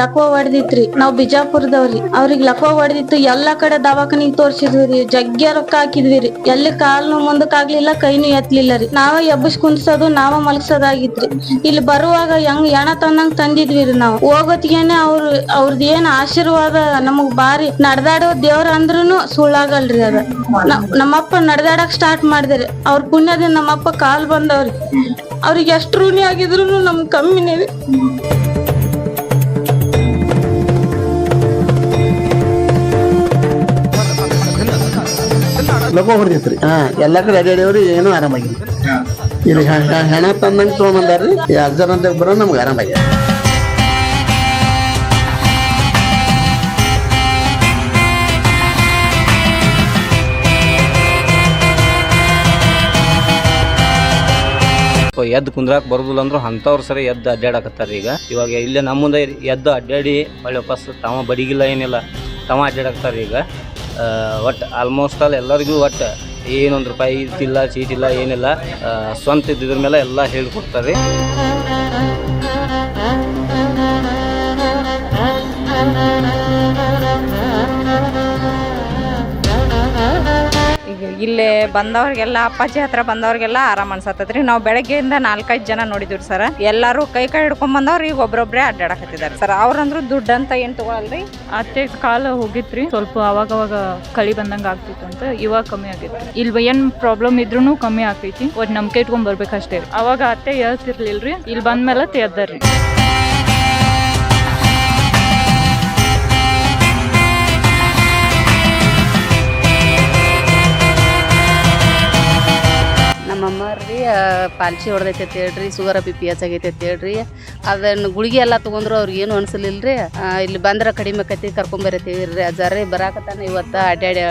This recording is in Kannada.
ಲಕ್ವ ಹೊಡೆದಿತ್ರಿ. ನಾವ್ ಬಿಜಾಪುರದವ್ರಿ. ಅವ್ರಿಗೆ ಲಕ್ವ ಹೊಡೆದಿತ್ತು. ಎಲ್ಲಾ ಕಡೆ ದವಾಖಾನಿಗ್ ತೋರ್ಸಿದ್ವಿ ಜಗ್ಗಿ ರೊಕ್ಕ ಹಾಕಿದ್ವಿ ರೀ ಎಲ್ಲಿ ಕಾಲ್ನು ಮುಂದಕ್ ಆಗ್ಲಿಲ್ಲ ಕೈನು ಎತ್ತಲಿಲ್ಲ ರೀ. ನಾವ ಎಬ್ಬಸ್ ಕುಂದ್ಸೋದು, ನಾವ ಮಲ್ಗ್ಸೋದಾಗಿತ್ರಿ. ಇಲ್ಲಿ ಬರುವಾಗ ಹೆಂಗ್ ಎಣ ತಂದಂಗ್ ತಂದಿದ್ವಿ ರೀ ನಾವು. ಹೋಗೋತ್ಗೇನೆ ಅವ್ರ, ಅವ್ರದ್ ಏನ್ ಆಶೀರ್ವಾದ ನಮಗ್ ಬಾರಿ. ನಡ್ದಾಡೋ ದೇವ್ರ ಅಂದ್ರೂನು ಸುಳ್ಳಾಗಲ್ರಿ ಅದ. ನಮ್ಮಪ್ಪ ನಡ್ದಾಡಕ್ ಸ್ಟಾರ್ಟ್ ಮಾಡಿದ್ರಿ. ಅವ್ರ ಪುಣ್ಯದಿಂದ ನಮ್ಮಪ್ಪ ಕಾಲ್ ಬಂದವ್ರಿ. ಅವ್ರಿಗೆ ಎಷ್ಟ್ ಋಣಿ ಆಗಿದ್ರು ನಮ್ ಕಮ್ಮಿನೇ ರೀ. ಲಗೋ ಹೊಡೆದಿತ್ರಿ ಹಾ ಎಲ್ಲಾ ಕಡೆ ಅಡ್ಯಾಡ್ಯವ್ರಿ ಏನೂ ಆರಾಮಾಗಿಲ್ಲ. ಇಲ್ಲಿ ಹೆಣ ತಂದಂಗೆ ತೊಗೊಂಬಂದಾರ್ರಿ ಎರಡು ಜನ ಅಂತ ಬರೋ ನಮ್ಗೆ ಆರಾಮಾಗ್ಯದ ಎದ್ದು ಕುಂದ್ರಾಕ್ ಬರುದಿಲ್ಲ ಅಂದ್ರು ಅಂಥವ್ರು ಸರಿ ಎದ್ದು ಅಡ್ಡಾಡಕತ್ತಾರ ಈಗ. ಇವಾಗ ಇಲ್ಲೇ ನಮ್ಮ ಮುಂದೆ ಎದ್ದು ಅಡ್ಡಾಡಿ ಮಳೆ ವಾಪಸ್ ತಮ್ಮ ಬಡಿಗಿಲ್ಲ ಏನಿಲ್ಲ ತಮ್ಮ ಅಡ್ಡಾಡಕತ್ತಾರ ಈಗ. ಒಟ್ಟು ಆಲ್ಮೋಸ್ಟ್ ಆಲ್ ಎಲ್ಲರಿಗೂ ಒಟ್ಟು ಏನೊಂದು ರೂಪಾಯಿ ಇದ್ದಿಲ್ಲ, ಚೀಟಿಲ್ಲ, ಏನಿಲ್ಲ ಸ್ವಂತ ಇದ್ದಿದ್ರ ಮೇಲೆ ಎಲ್ಲ ಹೇಳ್ಕೊಡ್ತಾರೆ. ಈಗ ಇಲ್ಲೇ ಬಂದವ್ರಿಗೆಲ್ಲ ಅಪ್ಪಾಜಿ ಹತ್ರ ಬಂದವ್ರಿಗೆಲ್ಲ ಆರಾಮ್ ಅನ್ಸತ್ತದ್ರಿ ನಾವು ಬೆಳಗ್ಗೆಯಿಂದ ನಾಲ್ಕೈದು ಜನ ನೋಡಿದ್ವಿ ಸರ್. ಎಲ್ಲರೂ ಕೈ ಕೈ ಹಿಡ್ಕೊಂಡ್ ಬಂದವ್ರು, ಈಗ ಒಬ್ಬೊಬ್ರೆ ಅಡ್ಡಾಡಕತ್ತಿದ್ದಾರೆ ಸರ್. ಅವ್ರಂದ್ರು ದುಡ್ಡು ಅಂತ ಏನ್ ತಗೊಳಲ್ರಿ? ಅತ್ತೆ ಕಾಲ ಹೋಗಿತ್ರಿ. ಸ್ವಲ್ಪ ಅವಾಗ ಅವಾಗ ಕಳಿ ಬಂದಂಗ ಆಗ್ತಿತ್ತು ಅಂತ ಇವಾಗ ಕಮ್ಮಿ ಆಗೈತಿ. ಇಲ್ಲಿ ಏನ್ ಪ್ರಾಬ್ಲಮ್ ಇದ್ರೂ ಕಮ್ಮಿ ಆಗ್ತೈತಿ. ಒಟ್ ನಂಬಿಕೆ ಇಟ್ಕೊಂಡ್ ಬರ್ಬೇಕಷ್ಟೇ. ಅವಾಗ ಅತ್ತೆ ಹೇಳ್ತಿರ್ಲಿಲ್ರಿ ಇಲ್ಲಿ ಬಂದ್ಮೇಲೆ ತೆಗ್ದಾರ್ರಿ. ಪಾಲ್ಸಿ ಹೊಡೆದೈತೆ ಹೇಳ್ರಿ ಶುಗರ್ ಬಿ ಪಿ ಹೆಚ್ಚಾಗೈತೆ ಹೇಳ್ರಿ ಅದನ್ನ ಗುಳಿಗೆ ಎಲ್ಲ ತೊಗೊಂಡ್ರು ಅವ್ರಿಗೆ ಏನು ಅನ್ಸಲಿಲ್ಲ ರೀ ಇಲ್ಲಿ ಬಂದ್ರೆ ಕಡಿಮೆ ಆಕೈತಿ ಕರ್ಕೊಂಬರತ್ತೀವಿ ರೀ ಅಜ್ಜಾರಿ ಬರಾಕತ್ತಾನೆ ಇವತ್ತು ಅಡ್ಡಾಡಿ